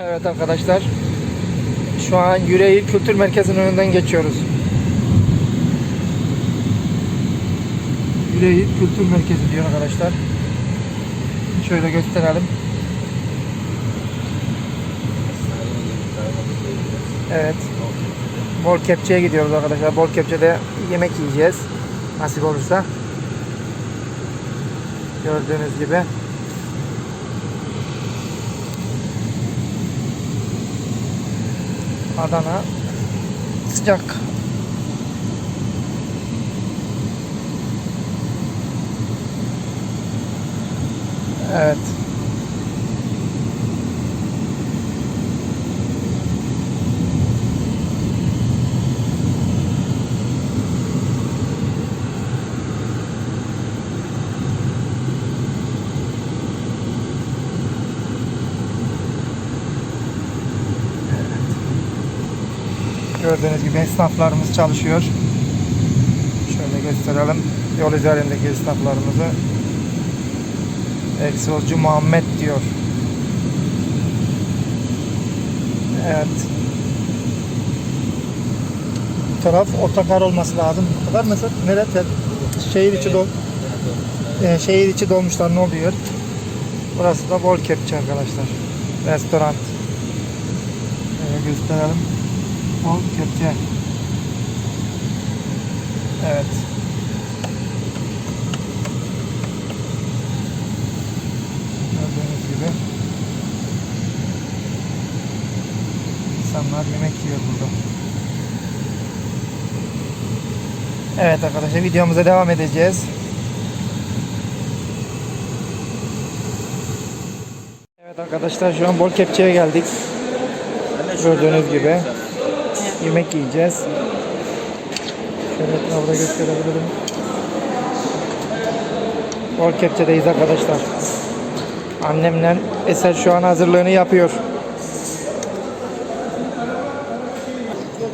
Evet arkadaşlar. Şu an Yüreğir Kültür Merkezi'nin önünden geçiyoruz. Yüreğir Kültür Merkezi diyor arkadaşlar. Şöyle gösterelim. Evet. Bol Kepçe'ye gidiyoruz arkadaşlar. Bol Kepçe'de yemek yiyeceğiz. Nasip olursa. Gördüğünüz gibi. Adana sıcak. Evet. Gördüğünüz gibi esnaflarımız çalışıyor. Şöyle gösterelim. Yol üzerindeki esnaflarımızı. Egzozcu Muhammed diyor. Evet. Bu taraf otogar olması lazım. Otogar mesela nerede? Şehir içi dol e, şehir içi dolmuşlar ne oluyor? Burası da Bol Kepçe arkadaşlar. Restoran. Şöyle gösterelim. Bol Kepçe. Evet. Gördüğünüz gibi insanlar yemek yiyor burada. Evet arkadaşlar videomuza devam edeceğiz. Evet arkadaşlar şu an Bol Kepçe'ye geldik. Gördüğünüz gibi yemek yiyeceğiz. Şöyle etrafı da gösterebilirim. Bol Kepçe'deyiz arkadaşlar. Annemle Eser şu an hazırlığını yapıyor.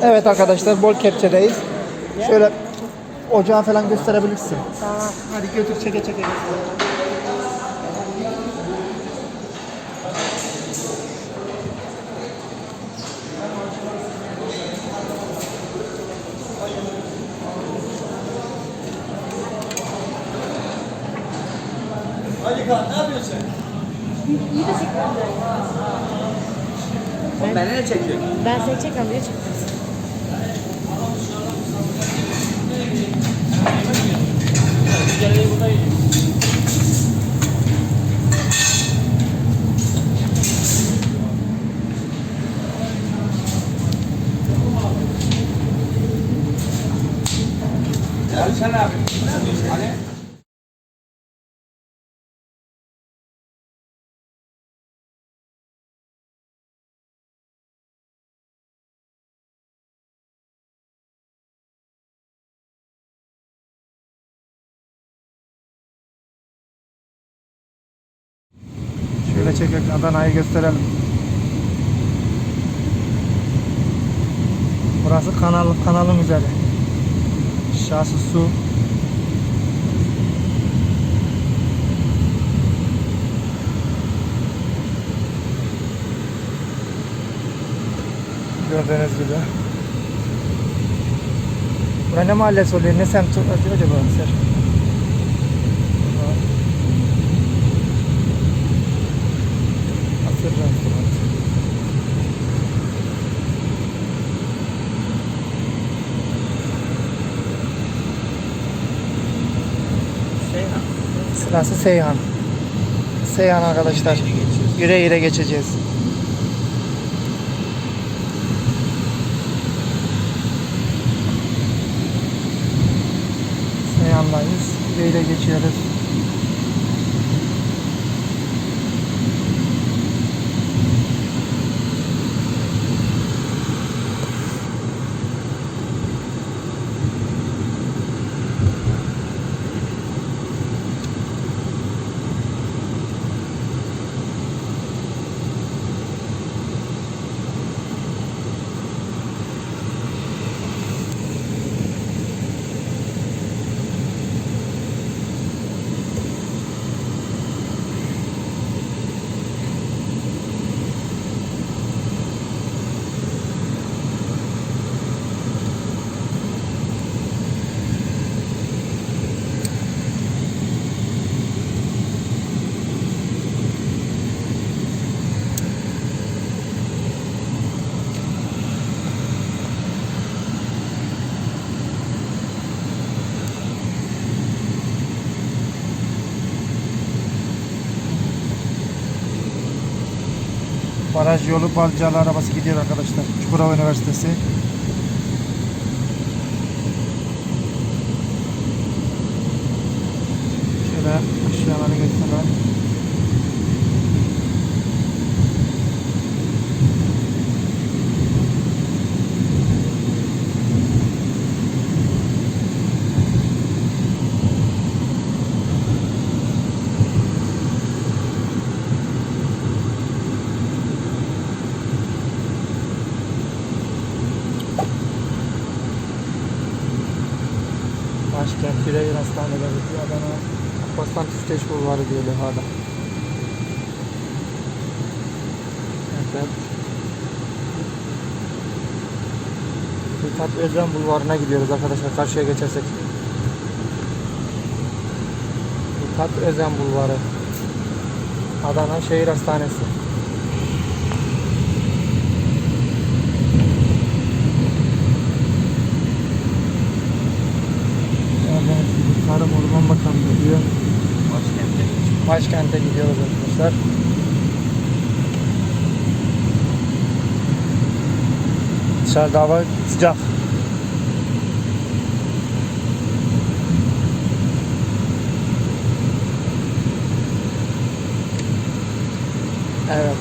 Evet arkadaşlar Bol Kepçe'deyiz. Şöyle ocağı falan gösterebilirsin. Tamam. Hadi götür çeke çeke göster. Beni ne çekiyor? Ben seni çekmem diye çektim. Şöyle çekerek Adana'yı gösterelim. Burası kanal kanalın üzeri. Şahsı su. Gördüğünüz gibi. Bura ne mahallesi oluyor? Ne semt acaba? Ser? Seyhan. Sırası Seyhan. Seyhan arkadaşlar. Yüre yüre geçeceğiz. Seyhan'dayız. Yüre yüre geçiyoruz. Baraj yolu Balcalı arabası gidiyor arkadaşlar. Çukurova Üniversitesi. Şöyle aşağıları gösterelim. Başkent Yüreğir Hastaneleri Adana. Alparslan Tüfteş Bulvarı diyor levhada. Evet. Mithat Özcan Bulvarı'na gidiyoruz arkadaşlar karşıya geçersek. Mithat Özcan Bulvarı. Adana Şehir Hastanesi. Başkente gidiyoruz arkadaşlar. Dışarıda hava sıcak. Evet.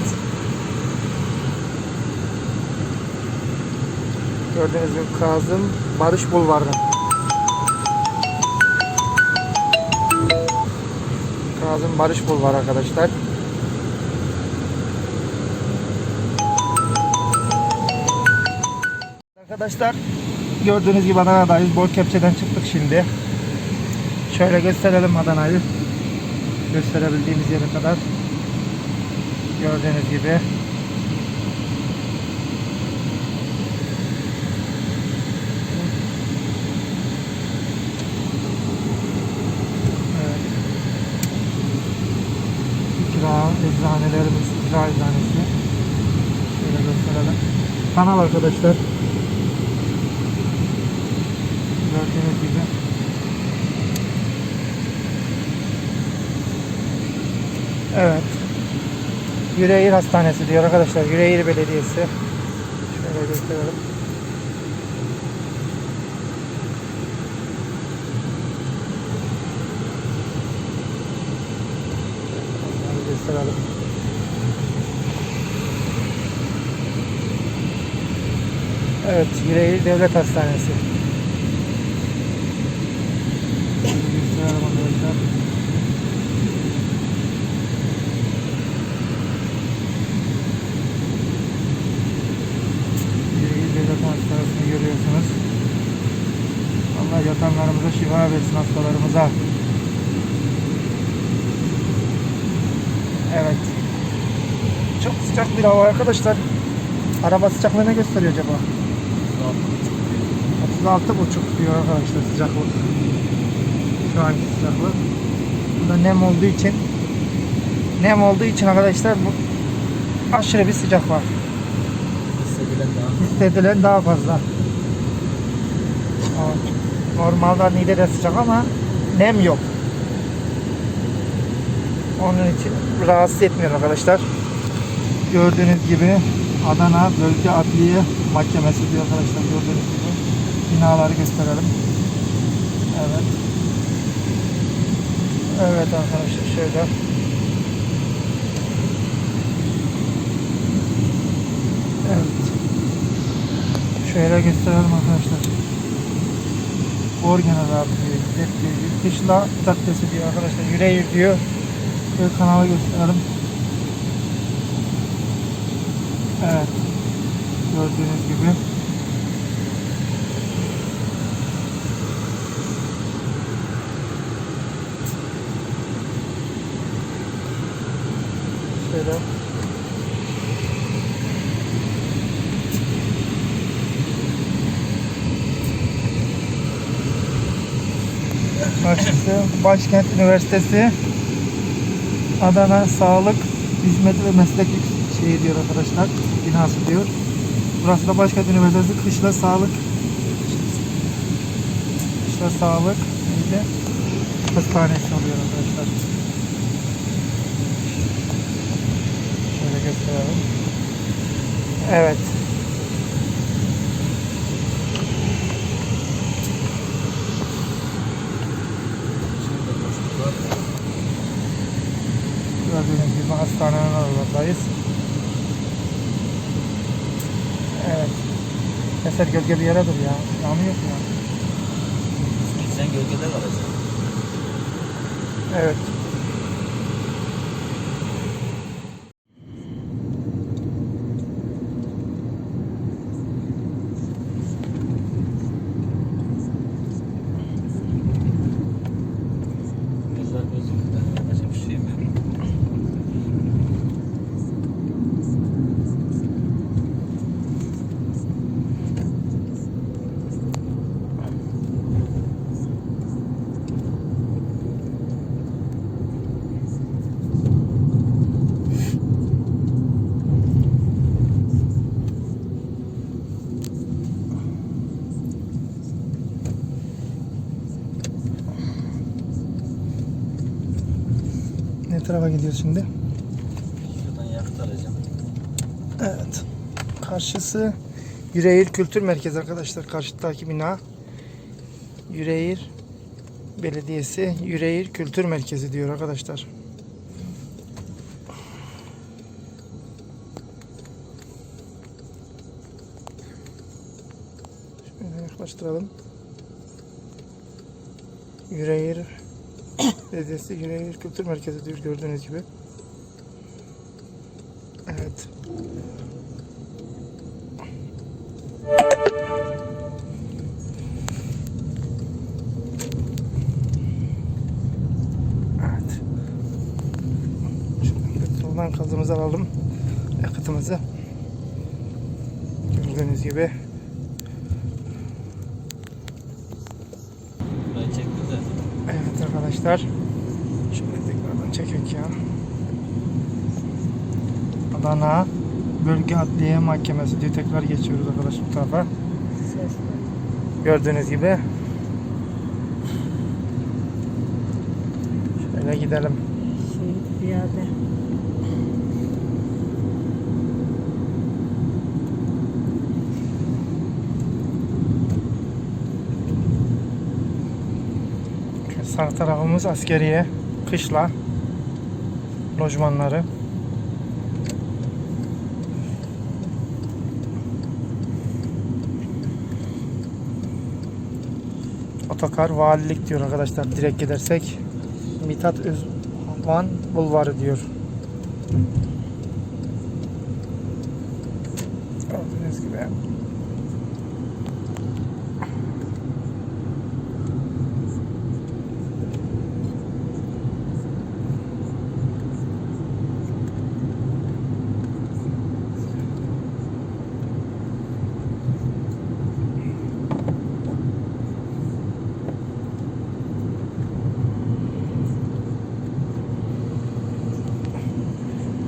Gördüğünüz gibi Kazım Barış Bulvarı. Kazım Barış Bulvarı arkadaşlar. Arkadaşlar gördüğünüz gibi Adana'dayız. Bol kepçeden çıktık şimdi. Şöyle gösterelim Adana'yı. Gösterebildiğimiz yere kadar. Gördüğünüz gibi. Evet. İkra eczanelerimiz, ikra eczanesi. Şöyle gösterelim. Kanal arkadaşlar. Gördüğünüz gibi. Evet. Yüreğir Hastanesi diyor arkadaşlar. Yüreğir Belediyesi. Şöyle gösterelim. Gösterelim. Evet, Yüreğir Devlet Hastanesi. Yüreğir Devlet Hastanesi'ni görüyorsunuz. Allah yatanlarımıza şifa versin hastalarımıza. Evet. Çok sıcak bir hava arkadaşlar. Araba sıcaklığı ne gösteriyor acaba? 36 buçuk diyor arkadaşlar sıcaklık. Şu anki sıcaklık. Burada nem olduğu için nem olduğu için arkadaşlar bu aşırı bir sıcak var. Hissedilen daha. İstedilen daha fazla. Normalde Niğde'de sıcak ama nem yok. Onun için rahatsız etmiyor arkadaşlar. Gördüğünüz gibi Adana Bölge Adliye Mahkemesi diyor arkadaşlar gördüğünüz gibi. Binaları gösterelim. Evet. Evet arkadaşlar şöyle. Evet. Şöyle gösterelim arkadaşlar. Orgener abi diyor. Kışla Caddesi diyor arkadaşlar. Yüreğir diyor. Şöyle kanala gösterelim. Evet. Gördüğünüz gibi. Şöyle. Karşısı Başkent Üniversitesi Adana Sağlık Hizmeti ve Meslek şeyi diyor arkadaşlar. Binası diyor. Burası da Başkent Üniversitesi Kışla Sağlık Kışla Sağlık neydi? Hastanesi oluyor arkadaşlar. Şöyle gösterelim. Evet. Gördüğünüz gibi hastanenin oralardayız. Evet. Eser gölge bir yere dur ya. Yağmur yok ya. Sen gölgede kalacaksın. Evet. Gözler gözüküyor. Başka bir şey mi? Ne tarafa gidiyoruz şimdi? Şuradan yakıt alacağım. Evet. Karşısı Yüreğir Kültür Merkezi arkadaşlar. Karşıdaki bina. Yüreğir Belediyesi Yüreğir Kültür Merkezi diyor arkadaşlar. Şöyle yaklaştıralım. Yüreğir Belediyesi Yüreğir Kültür Merkezi diyor gördüğünüz gibi. Evet. Evet. Soldan kazımızı alalım. Yakıtımızı. Gördüğünüz gibi. Burayı çekti de. Evet arkadaşlar. Şöyle tekrardan çekek ya. Adana Bölge Adliye Mahkemesi diye tekrar geçiyoruz arkadaşlar bu tarafa. Gördüğünüz gibi. Şöyle gidelim. Şehit. Sağ tarafımız askeriye, kışla, lojmanları. Otokar valilik diyor arkadaşlar direkt gidersek. Mithat Özvan Bulvarı diyor. Gördüğünüz gibi.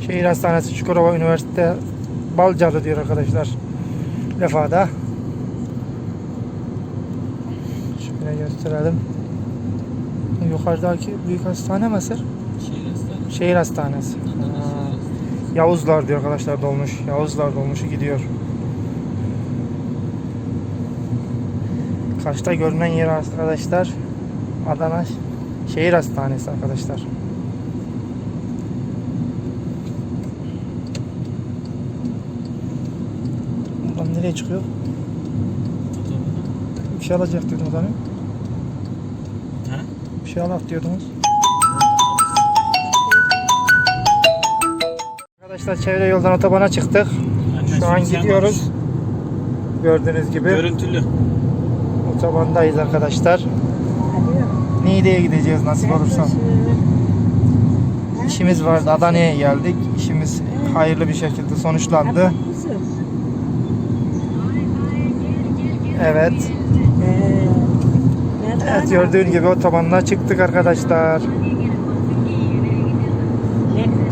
Şehir Hastanesi Çukurova Üniversite Balcalı diyor arkadaşlar. Lefada. Şöyle gösterelim. Yukarıdaki büyük hastane mi Eser? Şehir hastanesi. Şehir Hastanesi. Yavuzlar diyor arkadaşlar dolmuş. Yavuzlar dolmuşu gidiyor. Karşıda görünen yer arkadaşlar Adana Şehir Hastanesi arkadaşlar. Nereye çıkıyor? Bir şey alacak diyordunuz hani. Ha? Bir şey alak diyordunuz. Arkadaşlar çevre yoldan otobana çıktık. Şu an gidiyoruz. Gördüğünüz gibi Görüntülü. otobandayız arkadaşlar. Niğde'ye gideceğiz nasip olursa. İşimiz vardı. Adana'ya geldik. İşimiz hayırlı bir şekilde sonuçlandı. Evet. Evet gördüğün gibi otobandan çıktık arkadaşlar.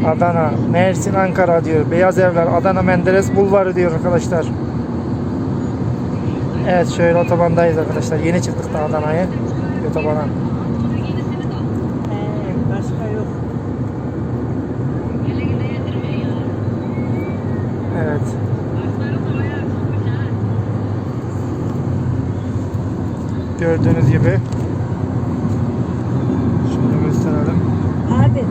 Adana, Mersin, Ankara diyor. Beyaz Evler, Adana Menderes Bulvarı diyor arkadaşlar. Evet şöyle otobandayız arkadaşlar. Yeni çıktık da Adana'ya. Otobana. Başka yok. Evet. Gördüğünüz gibi. Şöyle gösterelim. Abi.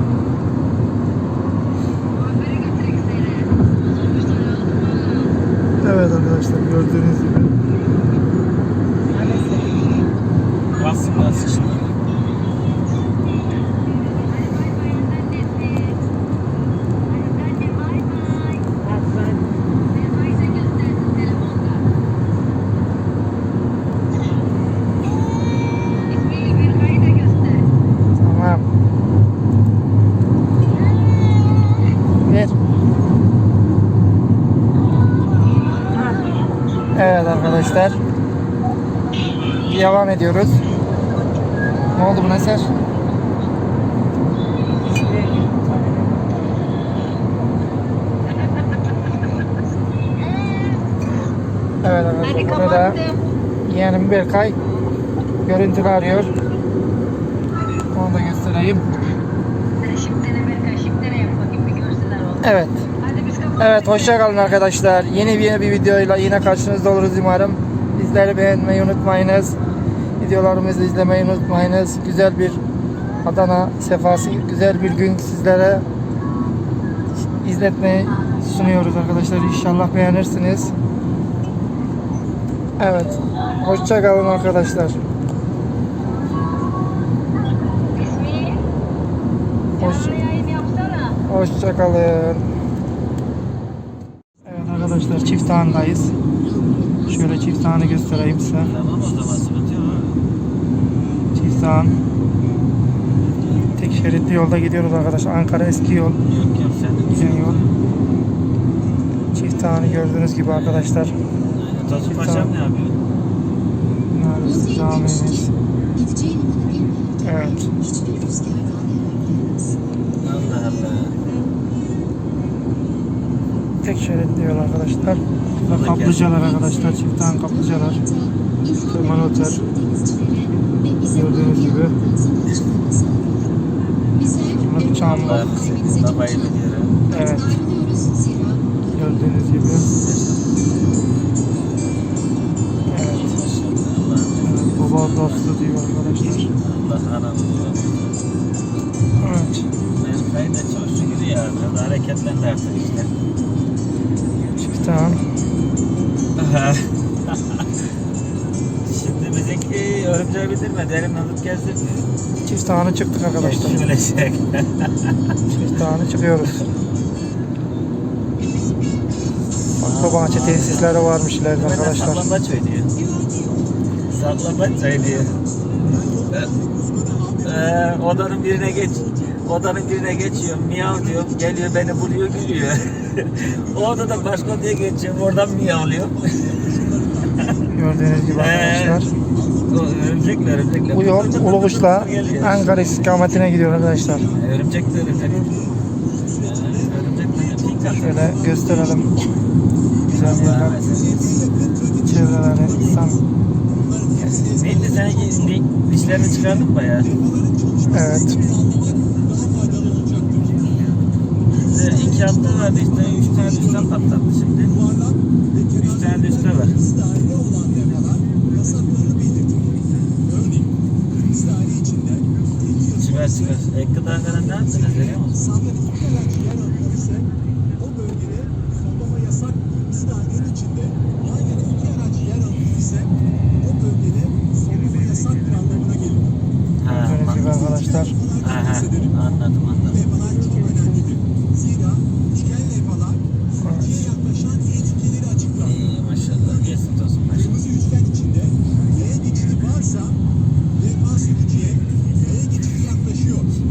Evet arkadaşlar gördüğünüz gibi. Basın basın şimdi. Bak ben. Tamam. Ver. Ha. Evet arkadaşlar. Devam ediyoruz. Ne oldu buna Eser? Evet arkadaşlar burada yeğenim Berkay görüntülü arıyor. Onu da göstereyim. Evet. Evet hoşça kalın arkadaşlar. Yeni bir, yeni bir videoyla yine karşınızda oluruz umarım. Bizleri beğenmeyi unutmayınız. Videolarımızı izlemeyi unutmayınız. Güzel bir Adana sefası, güzel bir gün sizlere izletmeyi sunuyoruz arkadaşlar. İnşallah beğenirsiniz. Evet. Hoşça kalın arkadaşlar. Hoş, hoşça kalın. Evet arkadaşlar çift tağındayız. Şöyle çift tağını göstereyim size. Çift tağın. Tek şeritli yolda gidiyoruz arkadaşlar. Ankara eski yol. Güzel yol. Çift tağını gördüğünüz gibi arkadaşlar. Tosun Paşam ne yapıyor? Bunlar camimiz. Evet. Allah Allah. Tek şeritli yol arkadaşlar. Burada kaplıcalar arkadaşlar. Çift tağın kaplıcalar. Kemal Otel. Gördüğünüz gibi. Babayı biliyor. Evet. Gördüğünüz gibi. Baba dostu diyor arkadaşlar. Evet. Kayın da çok şükür ya. Biraz hareketlendi artık işte. Tağın. Şimdi bizimki örümceği bitirme. Derin alıp gezdirmiyor. Çift tağını çıktık arkadaşlar. Geçti bilecek. Çift tağını çıkıyoruz. Bakla bahçe tesisleri varmış ileride arkadaşlar. Saklambaç oynuyor. Saklambaç oynuyor. Ee, odanın birine geç. Odanın birine geçiyorum. Miyav diyorum. Geliyor beni buluyor gülüyor. o odadan başka odaya geçiyorum. Oradan miyavlıyor. Gördüğünüz gibi arkadaşlar. O örümcekle örümcekle. Bu yol Uluguş'la. Ankara istikametine gidiyor arkadaşlar. Örümcek de örümcek. Örümcek de örümcek. Şöyle gösterelim. Güzel yerler, çevreleri, insan. Neydi sen di- dişlerini çıkardın mı ya? Evet. Bize iki hafta vardı işte üç tane üstten patlattı şimdi. Üç tane üstte var. Çıkar çıkar. Ek gıda falan ne yaptınız biliyor musun? Ha, Gördüğünüz gibi arkadaşlar. Aha, anladım anladım. İyi maşallah. Yesin olsun maşallah.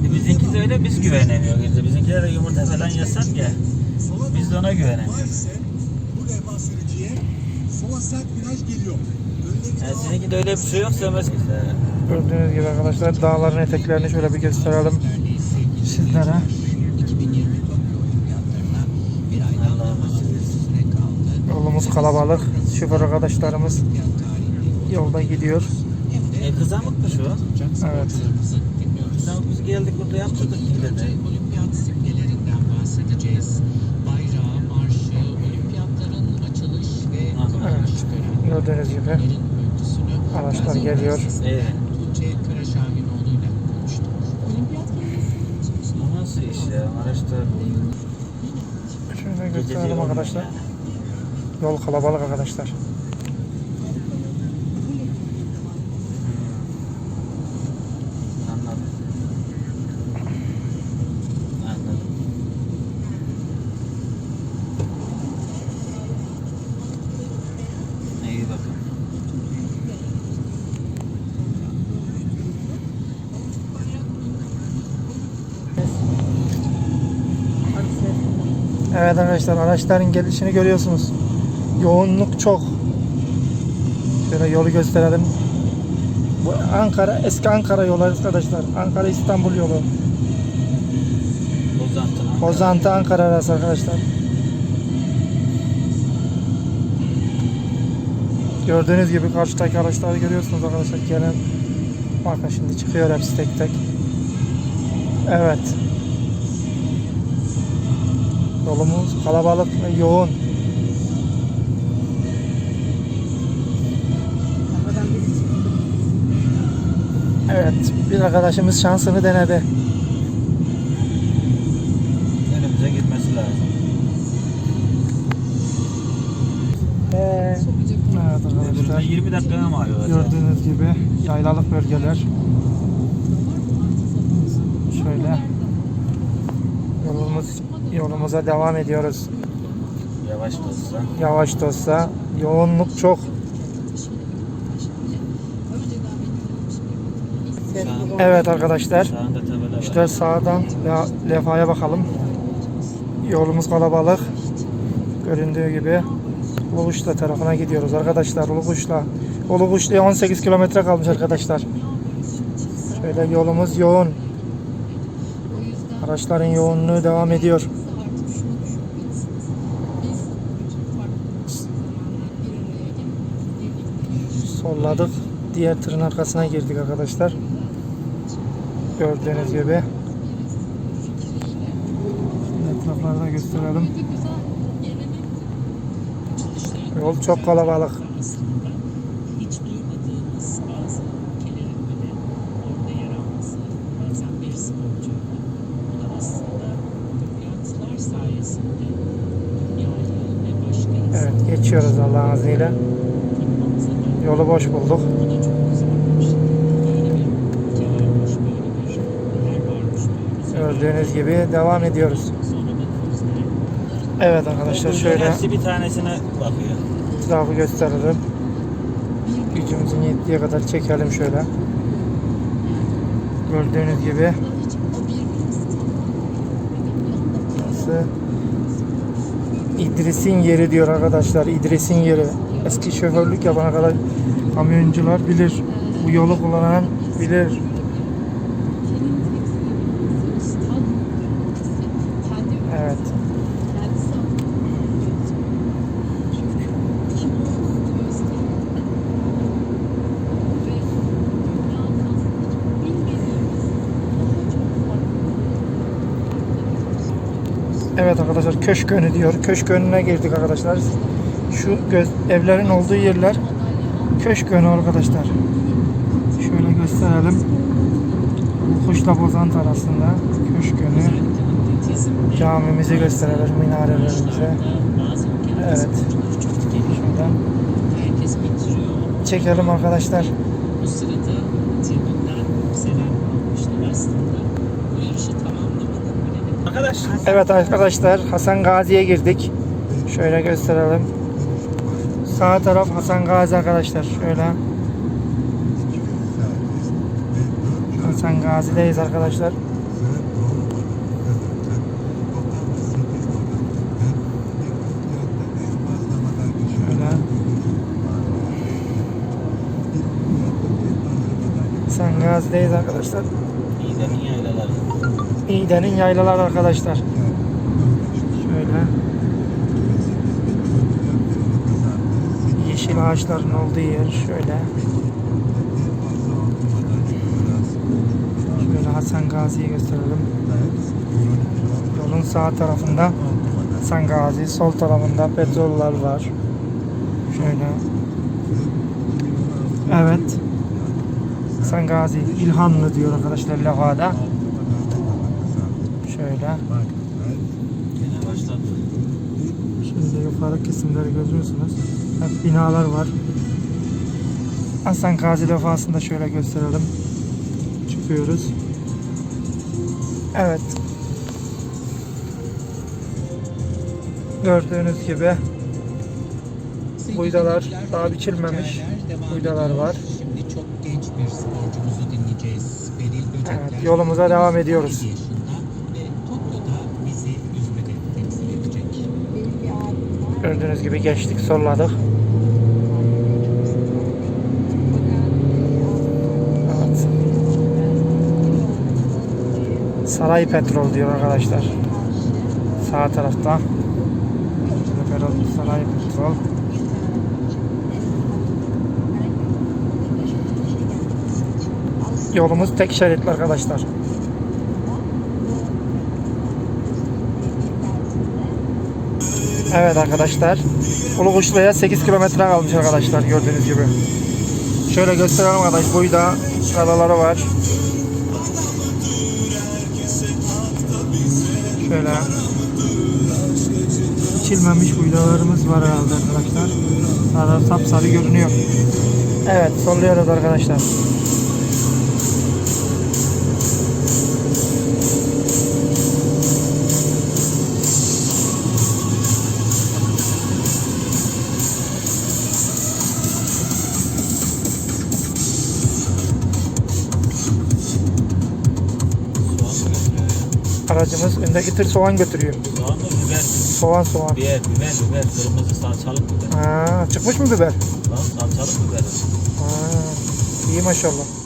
Şimdi bizimki de öyle biz güvenemiyoruz. İşte bizimkiler de yumurta falan yasak ya. Biz de ona güvenemiyoruz. Yani sizinki de öyle bir şey yok sevmez ki. Gördüğünüz gibi arkadaşlar dağların eteklerini şöyle bir gösterelim sizlere. Yolumuz kalabalık. Şoför arkadaşlarımız yolda gidiyor. E kızamıkmış o. Evet. Biz geldik burada yaptırdık yine de. Olimpiyat simgelerinden bahsedeceğiz. Bayrağı, marşı, olimpiyatların açılış ve Aha. Evet. Gördüğünüz gibi. Araçlar geliyor. Evet. Cenk Karaşahinoğlu'yla konuştuk. Olimpiyat Bu nasıl iş ya? Araçta Şöyle gösterelim arkadaşlar. Yol kalabalık arkadaşlar. Anladım. Anladım. İyi bakın. Evet arkadaşlar araçların gelişini görüyorsunuz. Yoğunluk çok. Şöyle yolu gösterelim. Bu Ankara, eski Ankara yolu arkadaşlar. Ankara İstanbul yolu. Bozantı. Bozantı Ankara arası arkadaşlar. Gördüğünüz gibi karşıdaki araçları görüyorsunuz arkadaşlar. Gelen bakın şimdi çıkıyor hepsi tek tek. Evet. Yolumuz kalabalık ve yoğun. Evet, bir arkadaşımız şansını denedi. Önümüze gitmesi lazım. Evet Öbüründe arkadaşlar. 20 dakikaya mı arıyor acaba? Gördüğünüz gibi yaylalık bölgeler. Şöyle yolumuz yolumuza devam ediyoruz. Yavaş da olsa. Yavaş da olsa yoğunluk çok. Evet arkadaşlar. İşte sağdan le- levhaya bakalım. Yolumuz kalabalık. Göründüğü gibi Ulukuşla tarafına gidiyoruz arkadaşlar. Ulukuşla. Ulukuşlu'ya 18 kilometre kalmış arkadaşlar. Şöyle yolumuz yoğun. Araçların yoğunluğu devam ediyor. Solladık. Diğer tırın arkasına girdik arkadaşlar. Gördüğünüz gibi. Etrafları da gösterelim. Yol çok kalabalık. hiç duymadığımız bazı ülkelerin bile orada yer alması bazen bir sporcu. Bu da aslında olimpiyatlar sayesinde dünyayı ve başka Evet geçiyoruz Allah'ın izniyle. insanlarımıza da Yolu boş bulduk. bu da çok güzelmiş. Böyle bir ülke varmış, böyle bir yer varmış, böyle güzel. Gördüğünüz gibi devam ediyoruz. Evet arkadaşlar şöyle Hepsi bir tanesine bakıyor. etrafı gösterelim. Gücümüzün yettiği kadar çekelim şöyle. Gördüğünüz gibi. Burası İdris'in yeri diyor arkadaşlar. İdris'in yeri. Eski şoförlük yapan kadar kamyoncular bilir. Bu yolu kullanan bilir. Evet. Evet arkadaşlar köşk önü diyor. Köşk önüne girdik arkadaşlar. Şu göz, evlerin olduğu yerler köşk önü arkadaşlar. Şöyle gösterelim. Kuşla Bozant arasında köşk önü. Camimizi gösterelim, ülkeler Evet. Şuradan çekelim arkadaşlar. Bu sırada tribünden selam almışlar aslında. Bu yarışı tamamlamanın önemi Arkadaş. Evet arkadaşlar Hasan Gazi'ye girdik. Şöyle gösterelim. Sağ taraf Hasan Gazi arkadaşlar. Şöyle. Hasan Gazi'deyiz arkadaşlar. Şöyle. Hasan Gazi'deyiz arkadaşlar. İğdenin yaylaları. İğdenin yaylaları arkadaşlar. Yeşil ağaçların olduğu yer şöyle. Şöyle Hasan Gazi'yi gösterelim. Yolun sağ tarafında Hasan Gazi, sol tarafında petroller var. Şöyle. Evet. Hasan Gazi İlhanlı diyor arkadaşlar levhada. Şöyle. Şimdi yukarı kesimleri görüyorsunuz. Hep binalar var. Hasan Gazi levhasını da şöyle gösterelim. Çıkıyoruz. Evet. Gördüğünüz gibi Buydalar daha biçilmemiş. Buydalar var. Şimdi çok genç bir sporcumuzu dinleyeceğiz. Evet, yolumuza devam ediyoruz. 18 yaşında ve Tokyo'da bizi İzmir'de temsil edecek. Benim bir abim var. gördüğünüz gibi geçtik, solladık. Evet. Saray Petrol diyor arkadaşlar. Sağ tarafta. Saray Petrol. Yolumuz tek şeritli arkadaşlar. Evet arkadaşlar. Ulukuşlu'ya 8 kilometre kalmış arkadaşlar gördüğünüz gibi. Şöyle gösterelim arkadaş. Buyda kalaları var. Şöyle biçilmemiş buydalarımız var herhalde arkadaşlar. Sarı sapsarı görünüyor. Evet solluyoruz arkadaşlar. Öndeki tır soğan götürüyor. Soğan mı biber? Soğan soğan. Biber, biber, biber. Kırmızı salçalı biber. Ha, çıkmış mı biber? Lan salçalı biber. Ha, iyi maşallah.